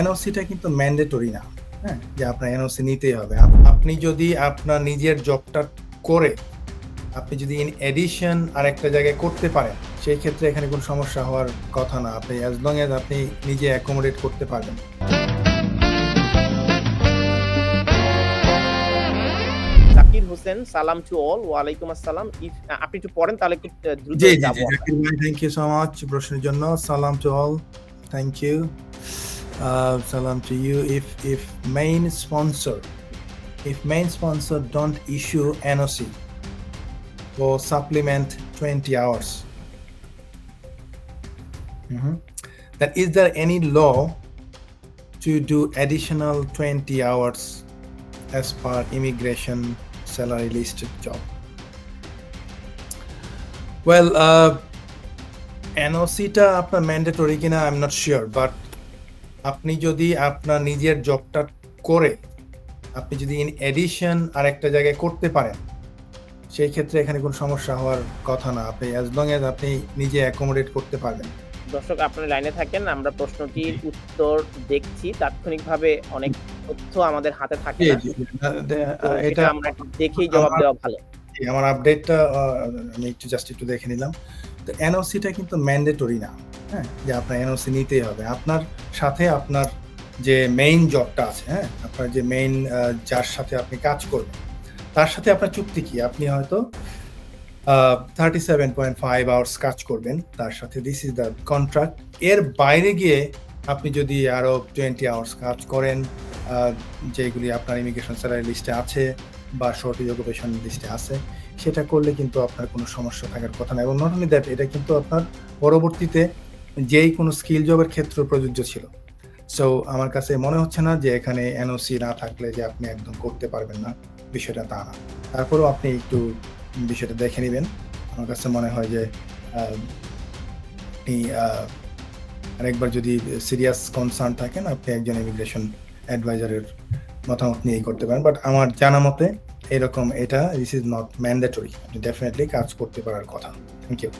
এনওসিটা কিন্তু ম্যান্ডেটরি না হ্যাঁ? যে আপনার এনওসি নিতেই হবে। আপনি যদি আপনার নিজের জবটা করে আপনি যদি ইন এডিশন আর একটা জায়গায় করতে পারেন সেই ক্ষেত্রে এখানে কোনো সমস্যা হওয়ার কথা না। আপনি অ্যাজ লং এজ আপনি নিজে অ্যাকোমোডেট করতে পারবেন। জাকির হোসেন সালাম টু অল ওয়ালাইকুম আসসালাম। ইফ আপনি একটু পড়েন তাহলে একটু দ্রুত যাব থ্যাংক ইউ সো মাচ প্রশ্নের জন্য। সালাম to all thank you সালাম to you if if main sponsor if main sponsor don't issue NOC or supplement 20 hours. Mhm. Then is there any law to do additional 20 hours as per immigration salary listed job? Well, uh, NOC টা আপনার mandatory কিনা I am not sure but আপনি যদি আপনার নিজের জবটা করে আপনি যদি ইন এডিশন আর একটা জায়গায় করতে পারেন সেই ক্ষেত্রে এখানে কোনো সমস্যা হওয়ার কথা না। আপনি অ্যাজ লং এজ আপনি নিজে অ্যাকোমোডেট করতে পারবেন। দর্শক আপনার লাইনে থাকেন আমরা প্রশ্নটির উত্তর দেখছি। তাৎক্ষণিকভাবে অনেক তথ্য আমাদের হাতে থাকে এটা আমরা দেখেই জবাব দেওয়া ভালো। আমার আপডেটটা আমি একটু জাস্ট একটু দেখে নিলাম। তো এনওসিটা কিন্তু ম্যান্ডেটরি না। হ্যাঁ যে আপনার এনওসি নিতেই হবে। আপনার সাথে আপনার যে মেইন জবটা আছে হ্যাঁ আপনার যে মেইন যার সাথে আপনি কাজ করবেন, তার সাথে আপনার চুক্তি কি? আপনি হয়তো thirty seven point five hours কাজ করবেন, তার সাথে দিস ইজ দ্য কন্ট্রাক্ট এর বাইরে গিয়ে আপনি যদি আরও টোয়েন্টি আওয়ার্স কাজ করেন যেগুলি আপনার ইমিগ্রেশন স্যালারি লিস্টে আছে বা শর্টেজ অকুপেশন লিস্টে আছে, সেটা করলে কিন্তু আপনার কোনো সমস্যা থাকার কথা না। এবং নট অনলি দ্যাট এটা কিন্তু আপনার পরবর্তীতে যেই কোনো স্কিল জবের ক্ষেত্রে প্রযোজ্য ছিল। সো আমার কাছে মনে হচ্ছে না যে এখানে এনওসি না থাকলে যে আপনি একদম করতে পারবেন না, বিষয়টা তা না। তারপরেও আপনি একটু বিষয়টা দেখে নেবেন। আমার কাছে মনে হয় যে আপনি আরেকবার যদি সিরিয়াস কনসার্ন থাকেন, আপনি একজন ইমিগ্রেশন অ্যাডভাইজারের মতামত নিয়েই করতে পারেন। বাট আমার জানা মতে এরকম এটা দিস ইজ নট ম্যান্ডেটরি আপনি ডেফিনেটলি কাজ করতে পারার কথা। Thank you